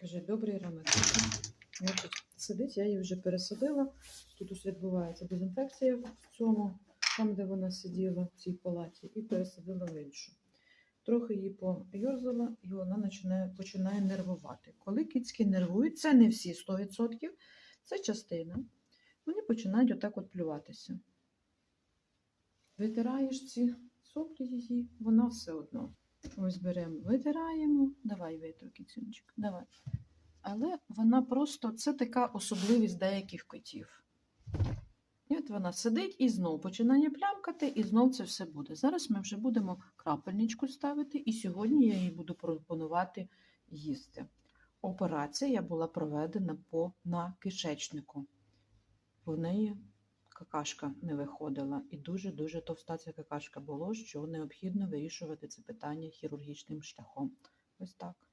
Каже, добрий ранок. Сидить, я її вже пересадила. Тут ось відбувається дезінфекція в цьому, там, де вона сиділа, в цій палаті, і пересадила в іншу. Трохи її пойорзала, і вона починає, починає нервувати. Коли кицьки нервують, це не всі 100%, це частина. Вони починають отак от плюватися. Витираєш ці соплі її, вона все одно. Ось беремо, витираємо. Давай витру, кицюнчик, давай. Але вона просто це така особливість деяких котів. І от вона сидить і знов починає плямкати, і знов це все буде. Зараз ми вже будемо крапельничку ставити, і сьогодні я їй буду пропонувати їсти. Операція була проведена по на кишечнику. В неї какашка не виходила, і дуже-дуже товста ця какашка було, що необхідно вирішувати це питання хірургічним шляхом. Ось так.